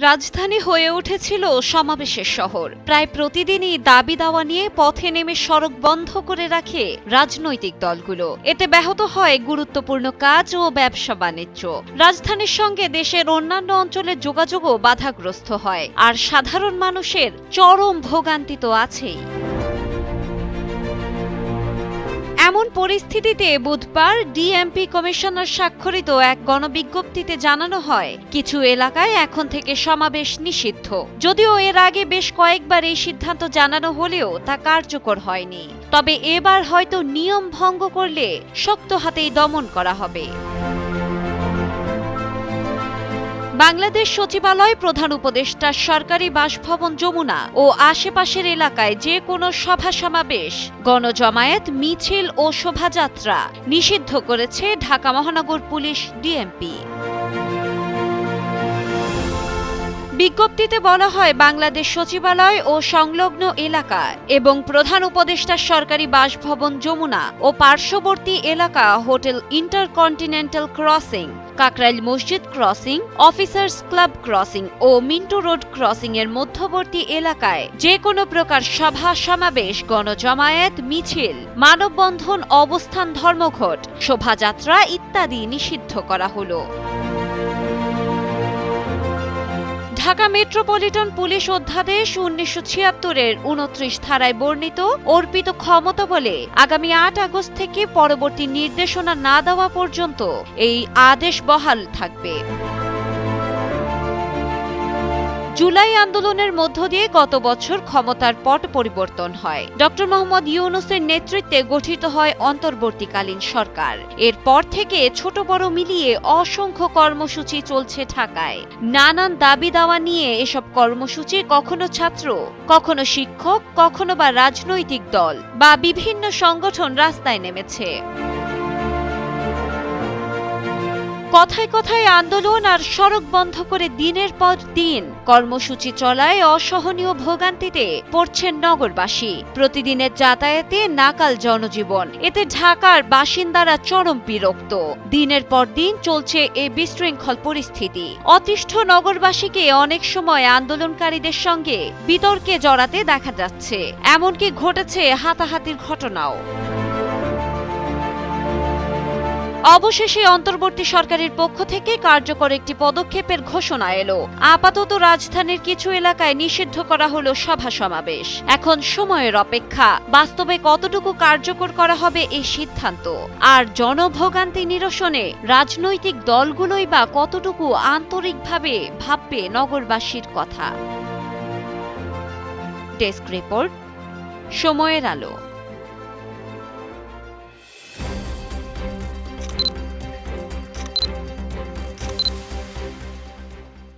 রাজধানী হয়ে উঠেছিল সমাবেশের শহর। প্রায় প্রতিদিনই দাবি দাওয়া নিয়ে পথে নেমে সড়ক বন্ধ করে রাখে রাজনৈতিক দলগুলো। এতে ব্যাহত হয় গুরুত্বপূর্ণ কাজ ও ব্যবসা বাণিজ্য। রাজধানীর সঙ্গে দেশের অন্যান্য অঞ্চলের যোগাযোগও বাধাগ্রস্ত হয়। আর সাধারণ মানুষের চরম ভোগান্তি তো আছেই। এমন পরিস্থিতিতে বুধবার ডিএমপি কমিশনার স্বাক্ষরিত এক গণবিজ্ঞপ্তিতে জানানো হয়, কিছু এলাকায় এখন থেকে সমাবেশ নিষিদ্ধ। যদিও এর আগে বেশ কয়েকবার এই সিদ্ধান্ত জানানো হলেও তা কার্যকর হয়নি। তবে এবার হয়তো নিয়ম ভঙ্গ করলে শক্ত হাতেই দমন করা হবে। বাংলাদেশ সচিবালয় প্রধান উপদেষ্টা সরকারি বাসভবন যমুনা ও আশেপাশের এলাকায় যে কোনো সভা সমাবেশ, গণজমায়েত, মিছিল ও শোভাযাত্রা নিষিদ্ধ করেছে ঢাকা মহানগর পুলিশ ডিএমপি। বিজ্ঞপ্তিতে বলা হয়, বাংলাদেশ সচিবালয় ও সংলগ্ন এলাকা এবং প্রধান উপদেষ্টা সরকারি বাসভবন যমুনা ও পার্শ্ববর্তী এলাকা hotel intercontinental crossing, Kakrail Masjid crossing, officers club crossing ও মিন্টু রোড ক্রসিং এর মধ্যবর্তী এলাকায় যে কোনো প্রকার সভা সমাবেশ, গণজমায়েত, মিছিল, মানববন্ধন, অবস্থান ধর্মঘট, শোভাযাত্রা ইত্যাদি নিষিদ্ধ করা হলো। ঢাকা মেট্রোপলিটন পুলিশ অধ্যাদেশ উনিশশো ছিয়াত্তরের উনত্রিশ ধারায় বর্ণিত, অর্পিত ক্ষমতা বলে আগামী আট আগস্ট থেকে পরবর্তী নির্দেশনা না দেওয়া পর্যন্ত এই আদেশ বহাল থাকবে। জুলাই আন্দোলনের মধ্য দিয়ে গত বছর ক্ষমতার পট পরিবর্তন হয়। ডক্টর মোহাম্মদ ইউনুসের নেতৃত্বে গঠিত হয় অন্তর্বর্তীকালীন সরকার। এরপর থেকে ছোট বড় মিলিয়ে অসংখ্য কর্মসূচি চলছে ঢাকায়। নানান দাবি দাওয়া নিয়ে এসব কর্মসূচি কখনো ছাত্র, কখনো শিক্ষক, কখনো বা রাজনৈতিক দল বা বিভিন্ন সংগঠন রাস্তায় নেমেছে। কথায় কথায় আন্দোলন আর সড়ক বন্ধ করে দিনের পর দিন কর্মসূচি চলায় অসহনীয় ভোগান্তিতে পড়ছেন নগরবাসী। প্রতিদিনের যাতায়াতে নাকাল জনজীবন। এতে ঢাকার বাসিন্দারা চরম বিরক্ত। দিনের পর দিন চলছে এ বিশৃঙ্খল পরিস্থিতি। অতিষ্ঠ নগরবাসীকে অনেক সময় আন্দোলনকারীদের সঙ্গে বিতর্কে জড়াতে দেখা যাচ্ছে। এমনকি ঘটেছে হাতাহাতির ঘটনাও। অবশেষে অন্তর্বর্তী সরকারের পক্ষ থেকে কার্যকর একটি পদক্ষেপের ঘোষণা এলো। আপাতত রাজধানীর কিছু এলাকায় নিষিদ্ধ করা হলো সভা সমাবেশ। এখন সময়ের অপেক্ষা। বাস্তবে কতটুকু কার্যকর করা হবে এই সিদ্ধান্ত? আর জনভোগান্তি নিরসনে রাজনৈতিক দলগুলোই বা কতটুকু আন্তরিকভাবে ভাববে নগরবাসীর কথা? ডেস্ক রিপোর্ট, সময়ের আলো।